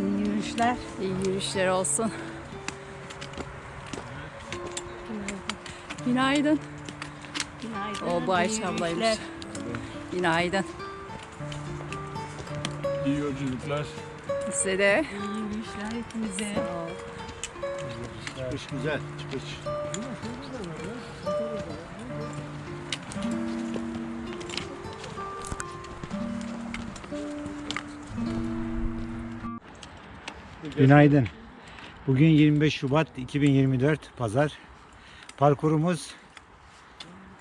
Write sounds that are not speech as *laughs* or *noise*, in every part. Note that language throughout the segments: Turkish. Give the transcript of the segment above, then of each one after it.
İyi yürüyüşler. İyi yürüyüşler olsun. Günaydın. Günaydın. O bu Ayşe ablaymış. Günaydın. İyi yolculuklar. Size de. İyi yürüyüşler hepinize. Çıkış güzel, çıkış. Günaydın. Bugün 25 Şubat 2024 Pazar. Parkurumuz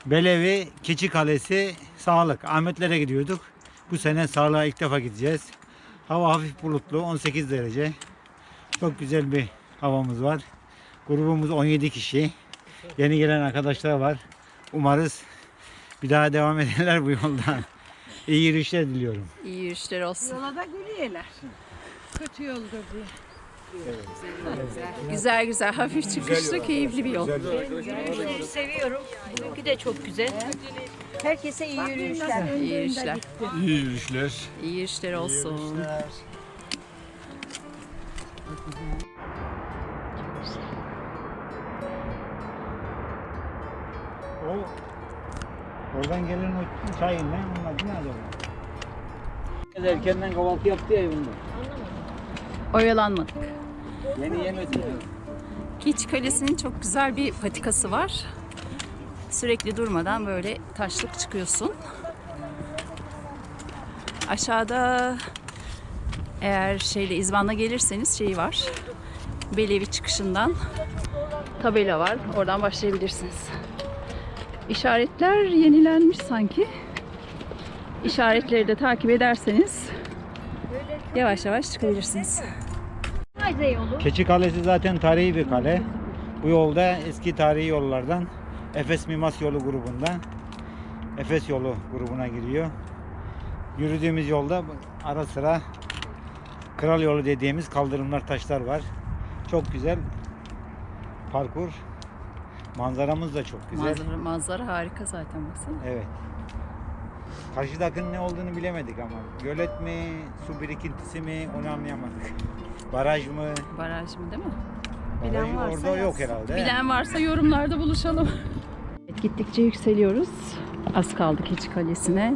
Belevi, Keçi Kalesi, Sağlık. Ahmetlere gidiyorduk. Bu sene sağlığa ilk defa gideceğiz. Hava hafif bulutlu, 18 derece. Çok güzel bir havamız var. Grubumuz 17 kişi. Yeni gelen arkadaşlar var. Umarız bir daha devam *laughs* ederler bu yolda. İyi yürüyüşler diliyorum. İyi yürüyüşler olsun. Yola da gülüyorlar. Kötü yoldur diye. Güzel güzel hafif çıkışlı keyifli bir yol. Yürüyüşleri seviyorum. Bugünkü de çok güzel. Herkese iyi yürüyüşler. İyi yürüyüşler. İyi yürüyüşler. İyi yürüyüşler olsun. O oradan gelen o çayın ne? Onun adı ne acaba? Erkenden kahvaltı yaptı ya evinde. Oyalanmadık. Yeni yemedi. Kiç Kalesi'nin çok güzel bir patikası var. Sürekli durmadan böyle taşlık çıkıyorsun. Aşağıda eğer şeyle İzban'la gelirseniz şeyi var. Belevi çıkışından tabela var. Oradan başlayabilirsiniz. İşaretler yenilenmiş sanki. İşaretleri de takip ederseniz yavaş yavaş çıkabilirsiniz. Haydi yolu. Keçi Kalesi zaten tarihi bir kale. Bu yolda eski tarihi yollardan Efes Mimas Yolu grubunda Efes Yolu grubuna giriyor. Yürüdüğümüz yolda ara sıra Kral Yolu dediğimiz kaldırımlar taşlar var. Çok güzel parkur. Manzaramız da çok güzel. Manzara, manzara harika zaten baksana. Evet. Karşıda akının ne olduğunu bilemedik ama. Gölet mi, su birikintisi mi onu anlayamadık. Baraj mı? Baraj mı değil mi? Baraj varsa orada yok herhalde. Bilen varsa yorumlarda buluşalım. Evet, gittikçe yükseliyoruz. Az kaldı Keçi Kalesi'ne.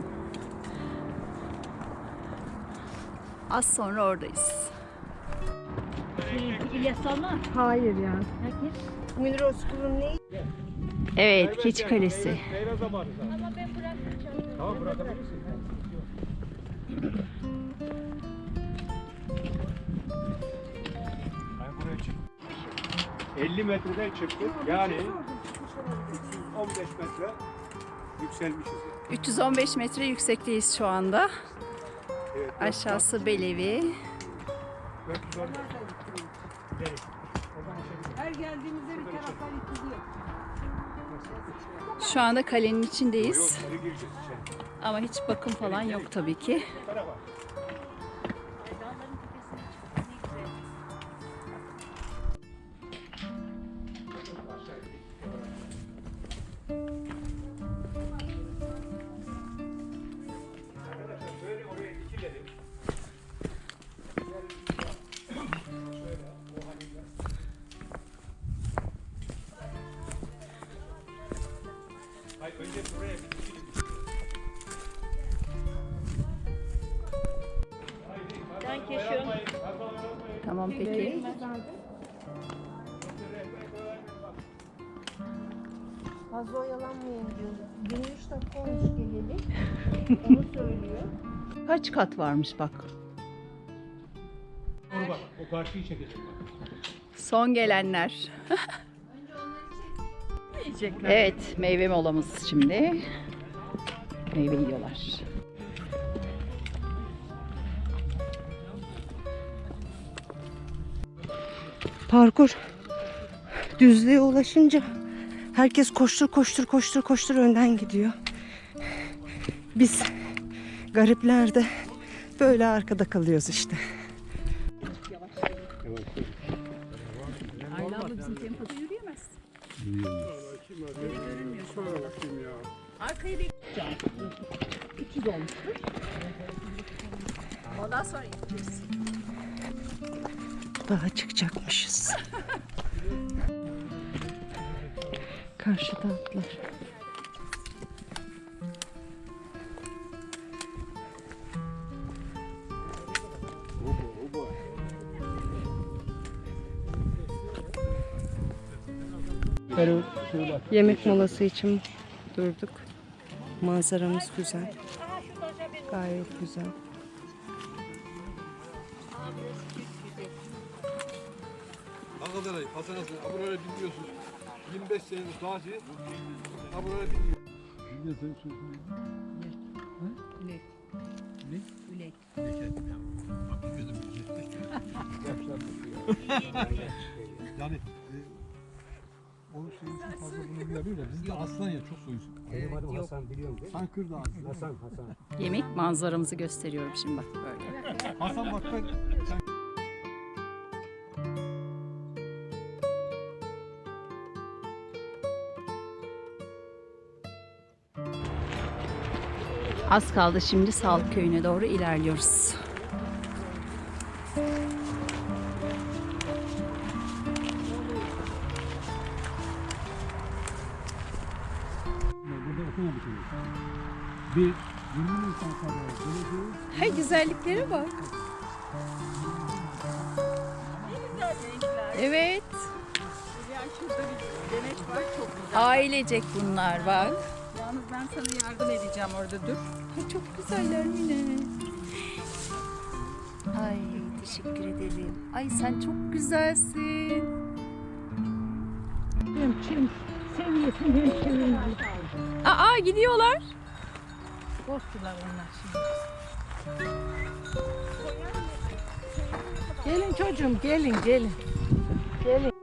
Az sonra oradayız. Hayır ya. Evet, Keçi Kalesi. Ama ben bırakmayacağım. Tamam bırakabilirsin. 50 metreden çıktık. Yani 15 metre yükselmişiz. 315 metre yüksekteyiz şu anda. Evet, Aşağısı Belevi. 410 Her geldiğimizde Şu anda kalenin içindeyiz. Ama hiç bakım falan yok tabii ki. Hayır önce buraya bir dikilim. Ben keşiyorum. Tamam peki. Fazla oyalanmayın diyor. 23 dakika olmuş *laughs* geleli. Onu söylüyor. Kaç kat varmış bak. Dur bak o karşıyı çekecek bak. Son gelenler. *laughs* evet, meyve molamız şimdi. Meyve yiyorlar. Parkur düzlüğe ulaşınca herkes koştur koştur koştur koştur önden gidiyor. Biz garipler de böyle arkada kalıyoruz işte. Ayla abla bizim tempoda yürüyemez. Arkayı bir 300 olmuştur. Ondan sonra gideceğiz. Daha çıkacakmışız. *laughs* Karşıda atlar. Yemek molası için durduk. Manzaramız güzel. Gayet güzel. Arkadaşlar Hasan Hasan abone bilmiyorsun. 25 senedir tatil. Abone bilmiyor. Yani onun soyusu fazla bunu bilmiyor da bizde aslan ya çok soyusu. Benim adım Hasan biliyorum değil mi? Sen kırdı aslan. Hasan Hasan. Yemek manzaramızı gösteriyorum şimdi bak böyle. Hasan bak ben Az kaldı şimdi Sağlık Köyü'ne doğru ilerliyoruz. Bir, 20 Nisan sabahı belediye Hay güzelliklere bak. Evet. Ailecek bunlar bak. Yalnız ben sana yardım edeceğim orada dur. Ay çok güzeller yine. Ay teşekkür ederim. Ay sen çok güzelsin. Çim seviyesini hemşehrim. Aa gidiyorlar. Bozdular onlar şimdi. Gelin çocuğum gelin gelin. Gelin.